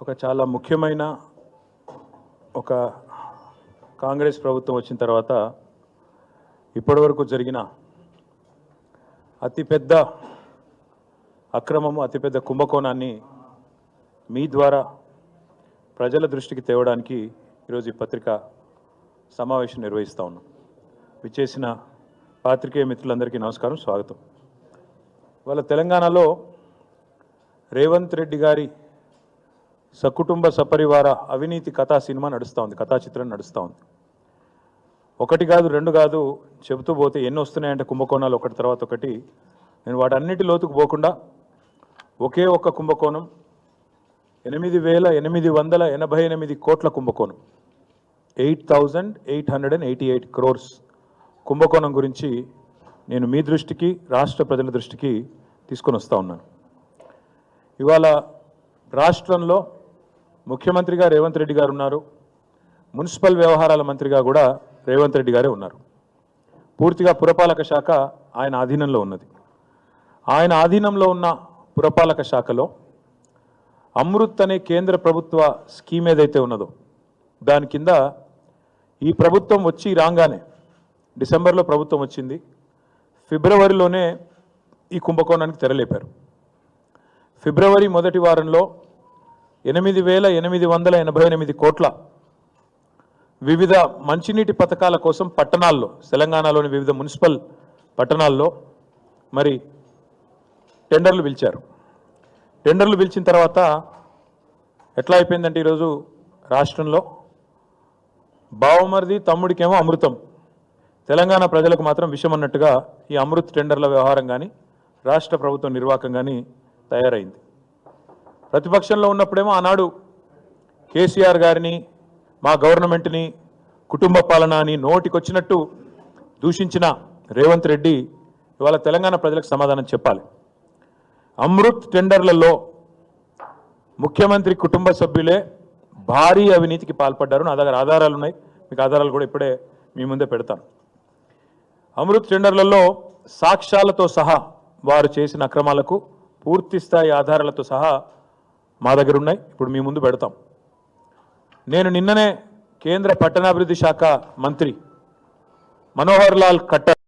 ఒక చాలా ముఖ్యమైన ఒక కాంగ్రెస్ ప్రభుత్వం వచ్చిన తర్వాత ఇప్పటివరకు జరిగిన అతిపెద్ద అక్రమము అతిపెద్ద కుంభకోణాన్ని మీ ద్వారా ప్రజల దృష్టికి తేవడానికి ఈరోజు ఈ పత్రిక సమావేశం నిర్వహిస్తూ ఉన్నాం. విచ్చేసిన పాత్రికేయ మిత్రులందరికీ నమస్కారం స్వాగతం. వాళ్ళ తెలంగాణలో రేవంత్ రెడ్డి గారి సకుటుంబ సపరివార అవినీతి కథా సినిమా నడుస్తూ ఉంది కథా చిత్రం నడుస్తూ ఉంది. ఒకటి కాదు రెండు కాదు చెబుతూ పోతే ఎన్ని వస్తున్నాయంటే కుంభకోణాలు ఒకటి తర్వాత ఒకటి. నేను వాటన్నిటి లోతుకు పోకుండా ఒకే ఒక్క కుంభకోణం ఎనిమిది వేల ఎనిమిది వందల ఎనభై ఎనిమిది కోట్ల కుంభకోణం. Eight thousand eight hundred and eighty eight crores కుంభకోణం గురించి నేను మీ దృష్టికి రాష్ట్ర ప్రజల దృష్టికి తీసుకొని వస్తూ ఉన్నాను. ఇవాళ రాష్ట్రంలో ముఖ్యమంత్రిగా రేవంత్ రెడ్డి గారు ఉన్నారు. మున్సిపల్ వ్యవహారాల మంత్రిగా కూడా రేవంత్ రెడ్డి గారే ఉన్నారు. పూర్తిగా పురపాలక శాఖ ఆయన ఆధీనంలో ఉన్నది. ఆయన ఆధీనంలో ఉన్న పురపాలక శాఖలో అమృత్ అనే కేంద్ర ప్రభుత్వ స్కీమ్ ఏదైతే ఉన్నదో దాని కింద ఈ ప్రభుత్వం వచ్చి రాగానే డిసెంబర్లో ప్రభుత్వం వచ్చింది. ఫిబ్రవరిలోనే ఈ కుంభకోణానికి తెరలేపారు. ఫిబ్రవరి మొదటి వారంలో ఎనిమిది వేల ఎనిమిది వందల ఎనభై ఎనిమిది కోట్ల వివిధ మంచినీటి పథకాల కోసం పట్టణాల్లో తెలంగాణలోని వివిధ మున్సిపల్ పట్టణాల్లో మరి టెండర్లు పిలిచారు. టెండర్లు పిలిచిన తర్వాత ఎట్లా అయిపోయిందంటే ఈరోజు రాష్ట్రంలో బావమరిది తమ్ముడికేమో అమృతం. తెలంగాణ ప్రజలకు మాత్రం విషం అన్నట్టుగా ఈ అమృత్ టెండర్ల వ్యవహారం కానీ రాష్ట్ర ప్రభుత్వం నిర్వాహకం కానీ తయారైంది. ప్రతిపక్షంలో ఉన్నప్పుడేమో ఆనాడు కేసీఆర్ గారిని మా గవర్నమెంట్ని కుటుంబ పాలన అని నోటికొచ్చినట్టు దూషించిన రేవంత్ రెడ్డి ఇవాళ తెలంగాణ ప్రజలకు సమాధానం చెప్పాలి. అమృత్ టెండర్లలో ముఖ్యమంత్రి కుటుంబ సభ్యులే భారీ అవినీతికి పాల్పడ్డారు. నా దగ్గర ఆధారాలు ఉన్నాయి. మీకు ఆధారాలు కూడా ఇప్పుడే మీ ముందే పెడతాను. అమృత్ టెండర్లలో సాక్ష్యాలతో సహా వారు చేసిన అక్రమాలకు పూర్తి స్థాయి ఆధారాలతో సహా మా దగ్గర ఉన్నాయి. ఇప్పుడు మీ ముందు పెడతాం. నేను నిన్ననే కేంద్ర పట్టణాభివృద్ధి శాఖ మంత్రి మనోహర్ లాల్ ఖట్టర్